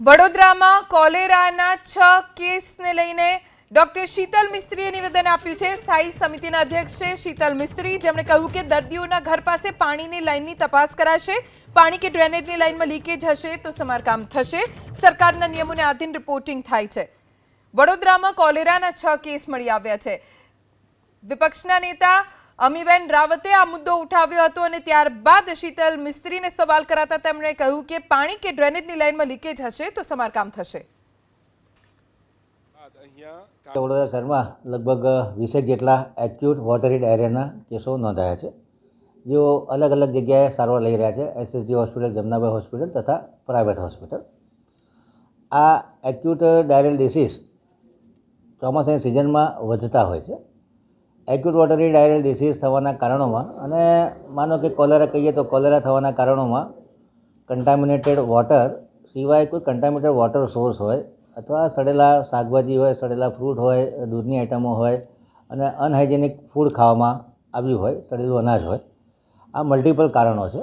વડોદરામાં કોલેરાના છ કેસને લઈને ડોક્ટર શીતલ મિસ્ત્રીએ નિવેદન આપ્યું છે. સ્થાયી સમિતિના અધ્યક્ષ છે શીતલ મિસ્ત્રી. જેમણે કહ્યું કે દર્દીઓના ઘર પાસે પાણીની લાઇનની તપાસ કરાશે. પાણી કે ડ્રેનેજની લાઇનમાં લીકેજ હશે તો સમારકામ થશે. સરકારના નિયમોને આધીન રિપોર્ટિંગ થાય છે. વડોદરામાં કોલેરાના છ કેસ મળી આવ્યા છે. વિપક્ષના નેતા અમીબેન રાવતે આ મુદ્દો ઉઠાવ્યો હતો અને ત્યારબાદ શીતલ મિસ્ત્રીને સવાલ કરાતા તેમણે કહ્યું કે પાણી કે ડ્રેનેજની લાઇનમાં લીકેજ હશે તો સમારકામ થશે. વડોદરા શહેરમાં લગભગ વીસેક જેટલા એક્યુટ વોટરી એરિયાના કેસો નોંધાયા છે. જેઓ અલગ અલગ જગ્યાએ સારવાર લઈ રહ્યા છે એસએસજી હોસ્પિટલ જમનાભાઈ હોસ્પિટલ તથા પ્રાઇવેટ હોસ્પિટલ. આ એક્યુટ ડાયરિયલ ડિસીઝ ચોમાસાની સિઝનમાં વધતા હોય છે. એક્યુટ વોટરી ડાયરિયલ ડિસીઝ થવાના કારણોમાં અને માનો કે કોલેરા કહીએ તો કોલેરા થવાના કારણોમાં કન્ટામિનેટેડ વોટર સિવાય કોઈ કન્ટામિનેટેડ વોટર સોર્સ હોય અથવા સડેલા શાકભાજી હોય, સડેલા ફ્રૂટ હોય, દૂધની આઇટમો હોય અને અનહાઇજેનિક ફૂડ ખાવામાં આવ્યું હોય, સડેલું અનાજ હોય, આ મલ્ટિપલ કારણો છે.